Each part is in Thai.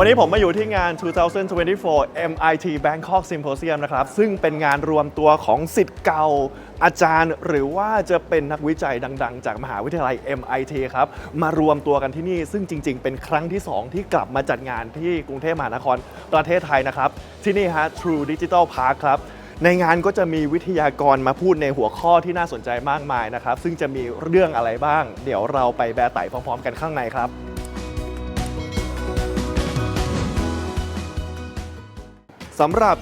วันนี้ผมมาอยู่ที่งาน 2024 MIT Bangkok Symposium นะครับ ซึ่งเป็นงานรวมตัวของสิทธิ์เก่าอาจารย์ หรือว่าจะเป็นนักวิจัยดัง ๆ จากมหาวิทยาลัย MIT ครับ มารวมตัวกันที่นี่ ซึ่งจริง ๆ เป็นครั้งที่ 2 ที่กลับมาจัดงานที่กรุงเทพมหานครประเทศไทยนะครับ ที่นี่ฮะ True Digital Park ครับในงานก็จะมีวิทยากรมาพูดในหัวข้อที่น่าสนใจมากมายนะครับ ซึ่งจะมีเรื่องอะไรบ้าง เดี๋ยวเราไปแบไต่พร้อม ๆ กันข้างในครับ สำหรับ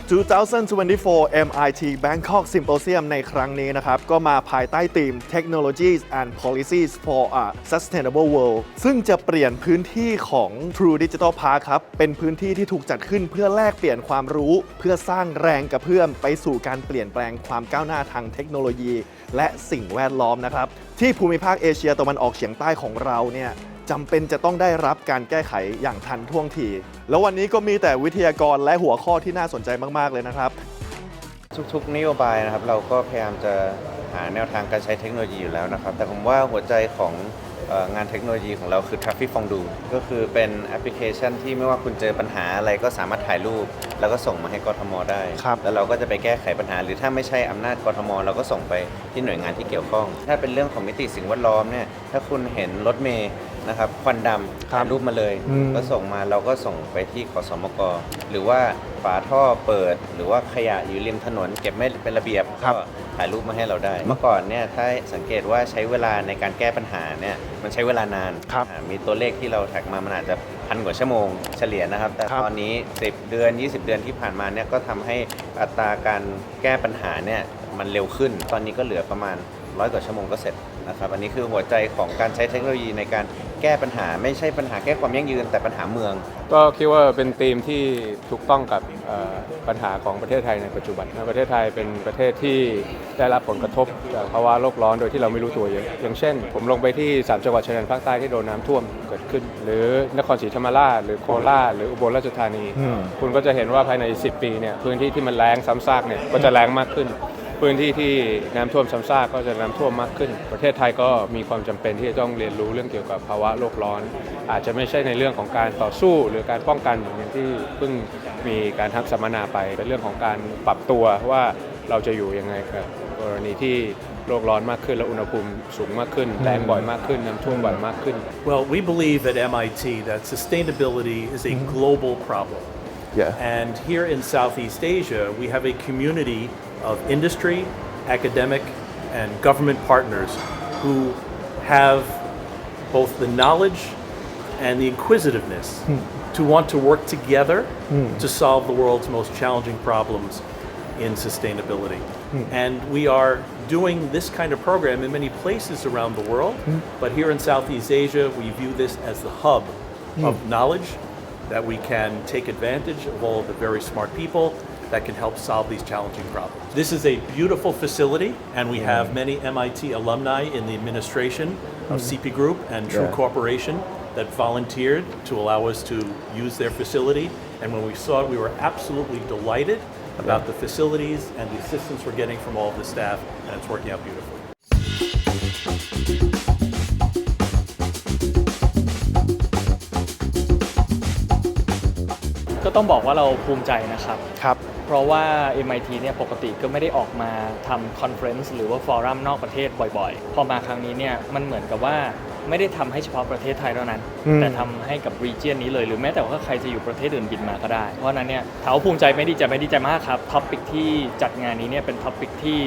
2024 MIT Bangkok Symposium ในครั้งนี้นะครับ ก็มาภายใต้ธีม Technologies and Policies for a Sustainable World ซึ่งจะเปลี่ยนพื้นที่ของ True Digital Park ครับ เป็นพื้นที่ที่ถูกจัดขึ้นเพื่อแลกเปลี่ยนความรู้ เพื่อสร้างแรงกระเพื่อมไปสู่การเปลี่ยนแปลงความก้าวหน้าทางเทคโนโลยี และสิ่งแวดล้อมนะครับ ที่ภูมิภาคเอเชียตะวันออกเฉียงใต้ของเราเนี่ย จำเป็นจะต้องได้รับการแก้ไขอย่างทันท่วงที แล้ววันนี้ก็มีแต่วิทยากรและหัวข้อที่น่าสนใจมาก ๆ เลยนะครับ ทุกๆนโยบายนะครับเราก็พยายามจะหาแนวทางการใช้เทคโนโลยีอยู่แล้วนะครับ แต่ผมว่าหัวใจของ งานเทคโนโลยีของเราคือ Traffic Fondue ก็คือเป็นแอปพลิเคชันที่ไม่ว่าคุณเจอปัญหาอะไรก็สามารถถ่ายรูป แล้วก็ส่งมาให้กทมได้ ครับแล้วเราก็จะไปแก้ไขปัญหา หรือถ้าไม่ใช่อำนาจกทม เราก็ส่งไปที่หน่วยงานที่เกี่ยวข้อง ถ้าเป็นเรื่องของมิติสิ่งแวดล้อมเนี่ยถ้าคุณเห็นรถเมย์นะครับควันดำครับถ่ายรูปมาเลย อืม ก็ส่งมาเราก็ส่งไปที่ขสมกหรือว่าฝาท่อเปิด หรือว่าขยะอยู่ริมถนน เก็บไม่เป็นระเบียบครับก็ถ่ายรูปมาให้เราได้ เมื่อก่อนเนี่ยถ้าสังเกตว่าใช้เวลาในการแก้ปัญหาเนี่ยมันใช้เวลานานครับอ่ามีตัวเลขที่เราแท็กมามันอาจจะพันกว่าชั่วโมงเฉลี่ยนะครับ แต่ครับตอนนี้ 10 เดือน 20 เดือนที่ผ่านมาเนี่ยก็ทำให้อัตราการแก้ปัญหาเนี่ยมันเร็วขึ้น ตอนนี้ก็เหลือประมาณร้อยกว่าชั่วโมงก็เสร็จนะครับ อันนี้คือหัวใจของการใช้เทคโนโลยีในการแก้ปัญหา ไม่ใช่ปัญหาแก้ความยั่งยืนแต่ปัญหาเมือง ก็คิดว่าเป็นธีมที่ถูกต้องกับเอ่อปัญหาของประเทศไทยในปัจจุบันนะประเทศไทยเป็นประเทศที่ได้รับผลกระทบจากภาวะโลกร้อนโดยที่เราไม่รู้ตัวเยอะอย่างเช่น ผมลงไปที่ 3 จังหวัดชายแดนภาคใต้ที่โดนน้ำท่วมเกิดขึ้น หรือนครศรีธรรมราชหรือโคราชหรืออุบลราชธานี อืม คุณก็จะเห็นว่าภายใน 10 ปีเนี่ยพื้นที่ที่มันแรงซ้ำซากเนี่ยก็จะแรงมากขึ้น พื้นที่ที่น้ำท่วมซ้ำซากก็จะน้ำท่วมมากขึ้น ประเทศไทยก็มีความจำเป็นที่จะต้องเรียนรู้เรื่องเกี่ยวกับภาวะโลกร้อน อาจจะไม่ใช่ในเรื่องของการต่อสู้ หรือการป้องกันอย่างที่เพิ่งมีการทักสัมมนาไปเป็นเรื่องของการปรับตัวว่าเราจะอยู่ยังไงกับกรณีที่โลกร้อนมากขึ้นและอุณหภูมิสูงมากขึ้นแรงบ่อยมากขึ้นน้ำท่วมบ่อยมากขึ้น Well, we believe at MIT that sustainability is a global problem. Yeah. And here in Southeast Asia, we have a community of industry, academic, and government partners who have both the knowledge and the inquisitiveness hmm. to want to work together hmm. to solve the world's most challenging problems in sustainability. Hmm. And we are doing this kind of program in many places around the world, but here in Southeast Asia, we view this as the hub of knowledge that we can take advantage of all of the very smart people that can help solve these challenging problems. This is a beautiful facility, and we have many MIT alumni in the administration of CP Group and True Yeah. Corporation that volunteered to allow us to use their facility. And when we saw it, we were absolutely delighted about the facilities and the assistance we're getting from all of the staff, and it's working out beautifully. ต้องบอกว่าเราภูมิใจนะครับ ครับ เพราะว่า MIT เนี่ยปกติก็ไม่ได้ออกมาทำคอนเฟรนซ์หรือว่าฟอรัมนอกประเทศบ่อยๆ พอมาครั้งนี้เนี่ยมันเหมือนกับว่าไม่ได้ทำให้เฉพาะประเทศไทยเท่านั้น อืม แต่ทำให้กับรีเจียนนี้เลยหรือแม้แต่ว่าใครจะอยู่ประเทศอื่นบินมาก็ได้ เพราะฉะนั้นเนี่ยถามว่าภูมิใจไม่ดีใจไม่ดีใจมากครับท็อปิกที่จัดงานนี้เนี่ยเป็นท็อปิกที่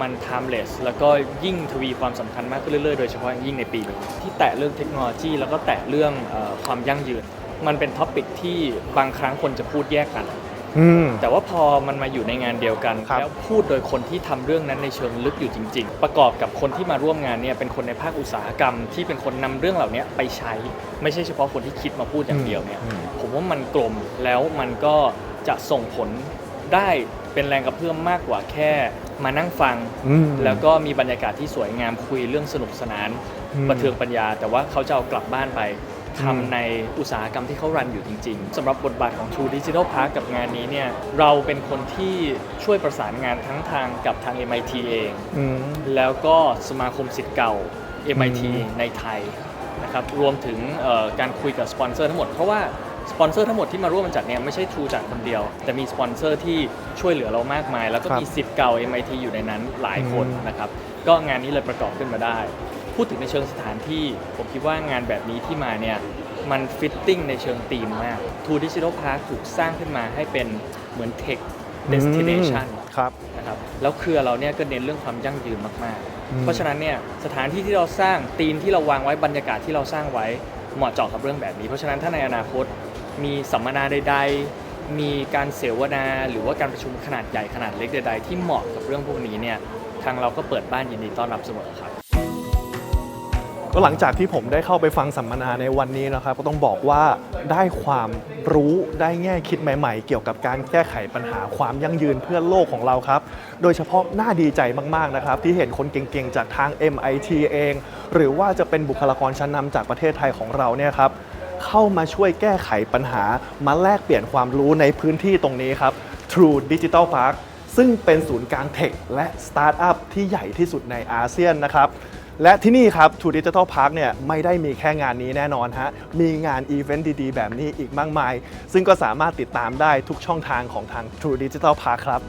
มัน timeless แล้วก็ยิ่งทวีความสำคัญมากขึ้นเรื่อยๆ โดยเฉพาะอย่างยิ่งในปีนี้ที่แตะเรื่องเทคโนโลยีแล้วก็แตะเรื่องเออความยั่งยืน มันเป็นท็อปิกที่บางครั้งคนจะพูดแยกกัน อืม แต่ว่าพอมันมาอยู่ในงานเดียวกัน ครับ แล้วพูดโดยคนที่ทำเรื่องนั้นในเชิงลึกอยู่จริง ๆ ประกอบกับคนที่มาร่วมงานเนี่ยเป็นคนในภาคอุตสาหกรรมที่เป็นคนนำเรื่องเหล่านี้ไปใช้ ไม่ใช่เฉพาะคนที่คิดมาพูดอย่างเดียวเนี่ย อืม ผมว่ามันกลมแล้วมันก็จะส่งผลได้เป็นแรงกระเพื่อมมากกว่าแค่มานั่งฟัง อืม แล้วก็มีบรรยากาศที่สวยงามคุยเรื่องสนุกสนานอืมบันเทิงปัญญา แต่ว่าเขาจะเอากลับบ้านไป ทำในอุตสาหกรรมที่เขารันอยู่จริง ๆสำหรับบทบาทของ True Digital Park กับงานนี้เนี่ยเราเป็นคนที่ช่วยประสานงานทั้งทางกับทาง MIT เอง อืม แล้วก็สมาคมสิทธิ์เก่า MIT อืมในไทยนะครับรวมถึงเอ่อการคุยกับสปอนเซอร์ทั้งหมด เพราะว่าสปอนเซอร์ทั้งหมดที่มาร่วมจัดเนี่ยไม่ใช่ True จัดคนเดียว แต่มีสปอนเซอร์ที่ช่วยเหลือเรามากมาย แล้วก็ครับมีสิทธิ์เก่า MIT อยู่ในนั้นหลายคนอืม นะครับก็งานนี้เลยประกอบขึ้นมาได้ พูดถึงในเชิงสถานที่ ผมคิดว่างานแบบนี้ที่มาเนี่ยมันฟิตติ้งในเชิงธีมมาก True Digital Park ถูกสร้างขึ้นมาให้เป็นเหมือน Tech Destination ครับนะครับแล้วเครือเราเนี่ยก็เน้นเรื่องความยั่งยืนมากอืมๆเพราะฉะนั้นเนี่ยสถานที่ที่เราสร้างธีมที่เราวางไว้บรรยากาศที่เราสร้างไว้เหมาะเจาะกับเรื่องแบบนี้ เพราะฉะนั้นถ้าในอนาคตมีสัมมนาใด ๆ มีการเสวนาหรือว่าการประชุมขนาดใหญ่ขนาดเล็กใด ๆ ที่เหมาะกับเรื่องพวกนี้เนี่ยทางเราก็เปิดบ้านยินดีต้อนรับเสมอครับ ก็หลังจากที่ผมได้เข้าไปฟังสัมมนาในวันนี้นะครับ ก็ต้องบอกว่าได้ความรู้ได้แง่คิดใหม่ ๆ เกี่ยวกับการแก้ไขปัญหาความยั่งยืนเพื่อโลกของเราครับ โดยเฉพาะน่าดีใจมากๆนะครับ ที่เห็นคนเก่งๆ จากทาง MIT เอง หรือว่าจะเป็นบุคลากรชั้นนำจากประเทศไทยของเราเนี่ยครับเข้ามาช่วยแก้ไขปัญหามาแลกเปลี่ยนความรู้ในพื้นที่ตรงนี้ครับ True Digital Park ซึ่งเป็นศูนย์กลางเทคและสตาร์ทอัพที่ใหญ่ที่สุดในอาเซียนนะครับ และที่นี่ครับทูดิจิทัลพาร์คเนี่ยไม่ได้มีแค่งานนี้แน่นอนฮะ มีงานอีเวนต์ดีๆ แบบนี้อีกมากมาย ซึ่งก็สามารถติดตามได้ทุกช่องทางของทาง True Digital Park ครับ